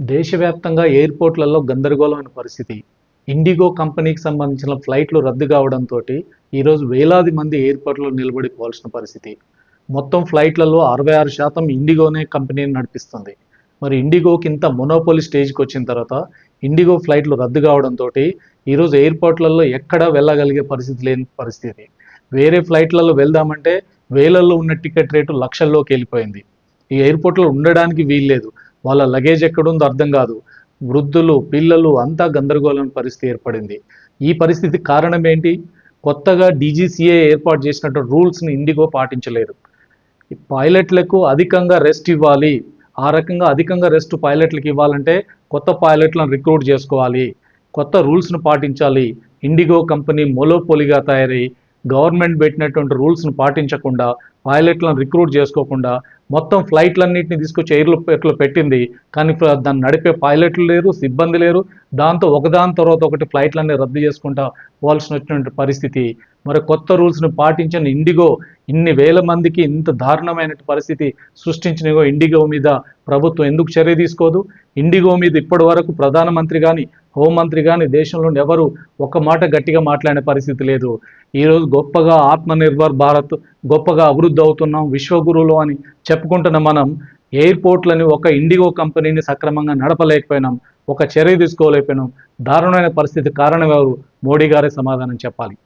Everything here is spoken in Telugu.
దేశవ్యాప్తంగా ఎయిర్పోర్ట్లలో గందరగోళమైన పరిస్థితి. ఇండిగో కంపెనీకి సంబంధించిన ఫ్లైట్లు రద్దు కావడంతో ఈరోజు వేలాది మంది ఎయిర్పోర్ట్లో నిలబడిపోవాల్సిన పరిస్థితి. మొత్తం ఫ్లైట్లలో అరవై ఆరు శాతం ఇండిగోనే కంపెనీని నడిపిస్తుంది. మరి ఇండిగోకి ఇంత మొనోపోలి స్టేజ్కి వచ్చిన తర్వాత ఇండిగో ఫ్లైట్లు రద్దు కావడంతో ఈరోజు ఎయిర్పోర్ట్లలో ఎక్కడా వెళ్ళగలిగే పరిస్థితి లేని పరిస్థితి. వేరే ఫ్లైట్లలో వెళ్దామంటే వేలల్లో ఉన్న టికెట్ రేటు లక్షల్లోకి వెళ్ళిపోయింది. ఈ ఎయిర్పోర్ట్లో ఉండడానికి వీల్లేదు. వాళ్ళ లగేజ్ ఎక్కడుందో అర్థం కాదు. వృద్ధులు పిల్లలు అంతా గందరగోళం పరిస్థితి ఏర్పడింది. ఈ పరిస్థితి కారణం ఏంటి? కొత్తగా డీజీసీఏ ఏర్పాటు చేసినటువంటి రూల్స్ని ఇండిగో పాటించలేదు పైలట్లకు అధికంగా రెస్ట్ ఇవ్వాలి. ఆ రకంగా అధికంగా రెస్ట్ పైలట్లకు ఇవ్వాలంటే కొత్త పైలట్లను రిక్రూట్ చేసుకోవాలి. కొత్త రూల్స్ను పాటించాలి. ఇండిగో కంపెనీ మొలోపొలిగా తయారై గవర్నమెంట్ పెట్టినటువంటి రూల్స్ను పాటించకుండా పైలట్లను రిక్రూట్ చేసుకోకుండా మొత్తం ఫ్లైట్లన్నింటినీ తీసుకొచ్చి ఎయిర్లో పెట్టింది. కానీ ఇప్పుడు దాన్ని నడిపే పైలట్లు లేరు సిబ్బంది లేరు. దాంతో ఒకదాని తర్వాత ఒకటి ఫ్లైట్లన్నీ రద్దు చేసుకుంటా పోవాల్సిన వచ్చినటువంటి పరిస్థితి. మరి కొత్త రూల్స్ను పాటించిన ఇండిగో ఇన్ని వేల మందికి ఇంత దారుణమైన పరిస్థితి సృష్టించినగో ఇండిగో మీద ప్రభుత్వం ఎందుకు చర్య తీసుకోదు? ఇండిగో మీద ఇప్పటి వరకు ప్రధానమంత్రి కానీ హోంమంత్రి కానీ దేశంలో ఎవరు ఒక మాట గట్టిగా మాట్లాడే పరిస్థితి లేదు. ఈరోజు గొప్పగా ఆత్మనిర్భర్ భారత్ గొప్పగా అభివృద్ధి అవుతున్నాం విశ్వగురువులు అని చెప్పుకుంటున్న మనం ఎయిర్పోర్ట్లని ఒక ఇండిగో కంపెనీని సక్రమంగా నడపలేకపోయినాం ఒక చర్య తీసుకోలేకపోయినాం. దారుణమైన పరిస్థితి కారణం ఎవరు? మోడీ గారే సమాధానం చెప్పాలి.